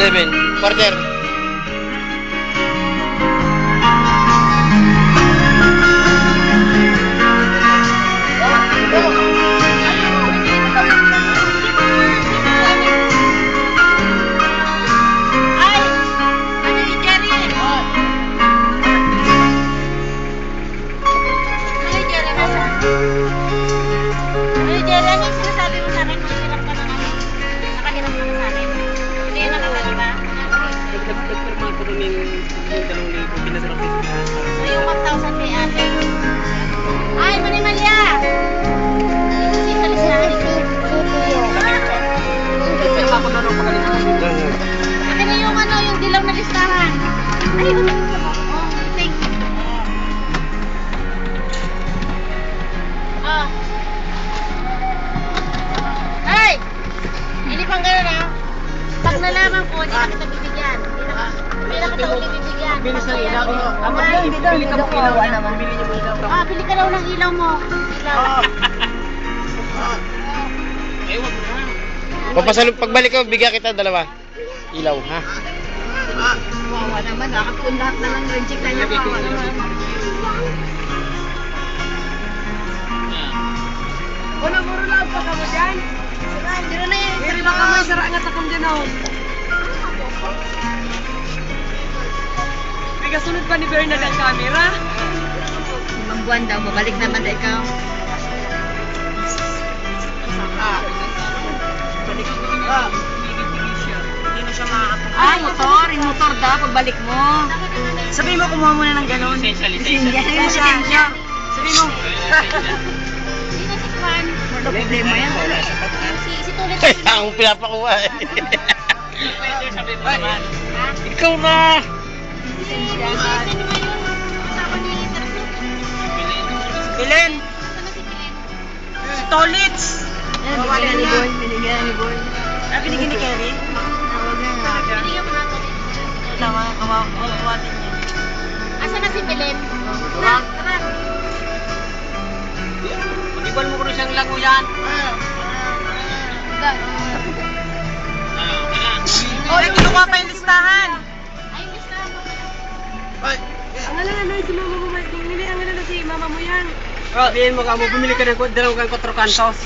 living further gano'n ah. Pag nalaman ko, hindi na kita bibigyan. Hindi na, kita uli bibigyan. Bilis ng ilaw. Ama, Hindi daw, hindi daw kawawa naman. Bili niyo mo ilaw. Ah, bili ka daw ng ilaw mo. Ilaw. Eh, wag na. Pagbalik ko, bigyan kita dalawa. Ilaw, ha? Wawa naman, nakakapun lahat na ng reject na niya. Wawa naman. Wala mo rin lang pa ka mo dyan. Hindi na yan. Hindi ba ka may sarangat akong dyan oh. May kasunod pa ni Bernard ang camera. Limang buwan daw, babalik naman na ikaw. Balik ko Ah. Tigil-tigil siya. Hindi na siya makakapag- Ah, motor. Daw, pagbalik mo. Sabi mo, kumuha mo na ng ganun. Sabi mo siya. Sabi mo. Hindi na si Juan. Wala problema yan. Si, si Tulit. Ay, akong pinapakuha eh. Pwede, sabi mo naman. Ikaw na! Bilen! Si Tolits! Binigyan ni Boy. Binigyan ni Boy. Ah, binigyan ni Kerry? Binigyan mo na ako. Tama, kawawatin niya. Asa na si Belen? Na, tara. Mag-ibal mo ko rin siyang lango yan. Da. Oh, ay, kinuha pa yung listahan. Ay, miss na ako. Ang alala si mama mo, Nili, ang alala si mama mo yan. Oh, diyan mo ka mo, bumili ka ng dalawang kang kwatro kantos.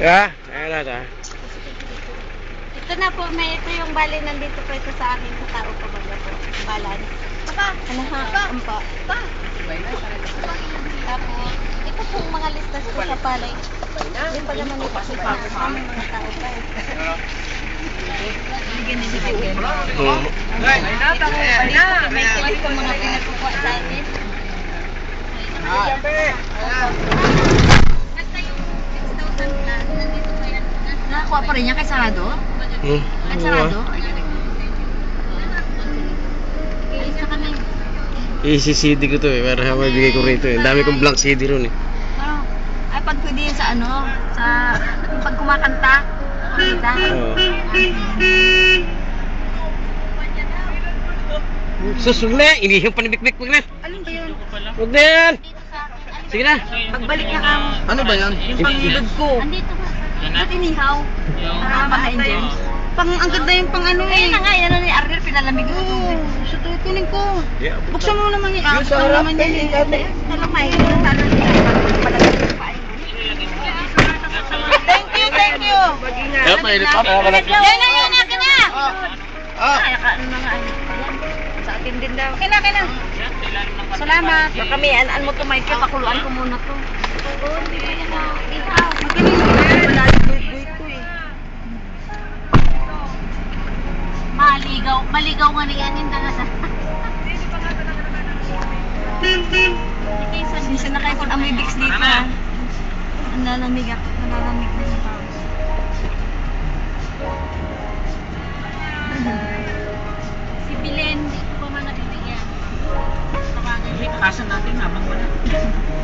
Ha? Ayan na, ha? Ito na po, may ito yung bali nandito po ito sa akin sa tao ko baga po. Balan. Papa! Ano ha? Papa! Papa! Tapos, ito pong mga lista ko sa palay. Yung pala naman ito sa palay. mga tao pa eh. Din si. Hmm. Ay, na, tango, ay na. May kilit ko mga pinagkukuha sa amin. Basta yung 6,000 plus, nandito pa yan. Nakakuha pa rin niya kay Sarado? Hmm. At Sarado? Na. I-CD ko to eh, para mabigay ko rito eh. Ang dami kong blank CD ron eh. Ano? Ay, pag pwede yun sa ano, sa, pag kumakanta, kita. Oo. Sus, huwag na. Inihiyang panibik-bik, huwag na. Alin ba yun? Huwag na yan. Dito sa akin. Alis Sige na. Pagbalik niya ka, Ano ba yan? yung pangilod ko. Andito ba? Ba't inihaw? Para makain dyan. Pang, ang ganda yung pang ano eh. Ayun na nga, yan ano ni Ariel, pinalamig ko. Sa tutunin ko. Yeah. Buksan mo naman yung Yung sa buksan mo harap, naman yan. eh. Talamay, talo niya. Thank you, thank you. Kaya pa, init pa. Kaya pala. Yan na, yan na, akin na. Ah. Ka, ano mga ano. Sa atin din daw. Kaya na, kaya na. Salamat. Baka kami, an, an mo to, Mike, pakuluan ko muna to. Oo, hindi pa yan na. Ikaw. Magaling. Wala Maligaw. Maligaw nga ni Anin na sa... Minsan na kayo kung amoy Vicks dito ha. Ang lalamig ako. Nalalamig na yung tao. Si Bilen, hindi ko pa man nabibigyan. Tawagan Hindi, takasan natin habang wala.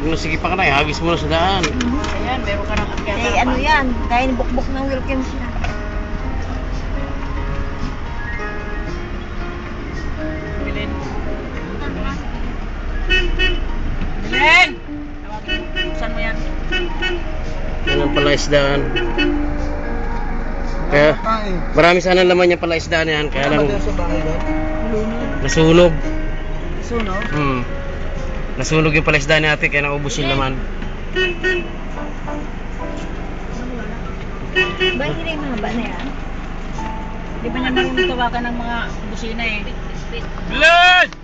Pag nasigi pa ka na, ihagis mo na sa daan. Ayan, meron ka ng akyatan. Eh, ano yan? Kaya ni Bukbok ng Wilkins yan. Bilin. Bilin! Saan mo yan? Yan ang palaisdaan. Kaya, marami sana laman yung palaisdaan yan, kaya lang nasunog. Sunog? Hmm. Nasunog yung palaisdaan ni ate, kaya naubos yung laman. Ba, hindi yung mga ba na yan? Di ba niya marunong tawagan ng mga busina eh? Bilin!